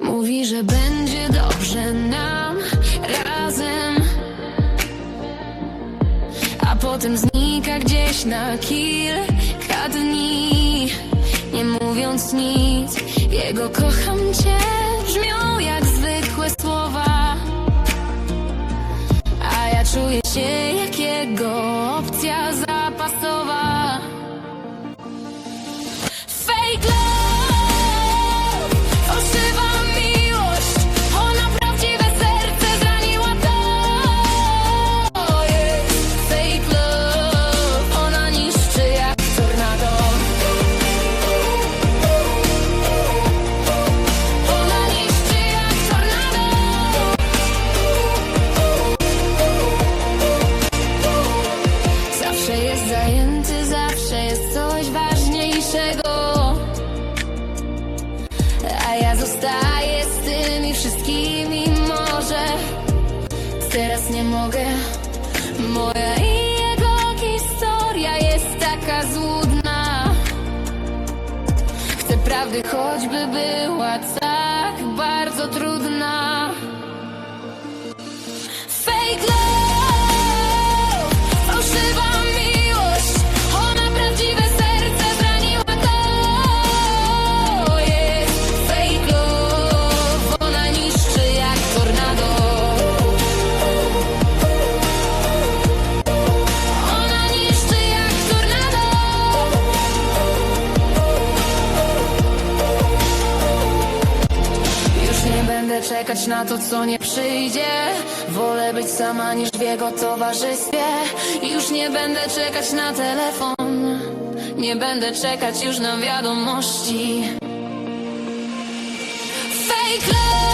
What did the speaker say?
Mówi, że będzie dobrze nam razem. A potem znika gdzieś na kilka dni. Nie mówiąc nic Jego kocham cię Brzmią jak zwykłe słowa. A ja czuję się zajęty, zawsze jest coś ważniejszego. A ja zostaję z tymi wszystkimi może Teraz nie mogę. Moja i jego historia jest taka złudna. Chcę prawdy, choćby była tak bardzo trudna będę czekać na to, co nie przyjdzie. Wolę być sama niż w jego towarzystwie. Już nie będę czekać na telefon. Nie będę czekać już na wiadomości. Fake love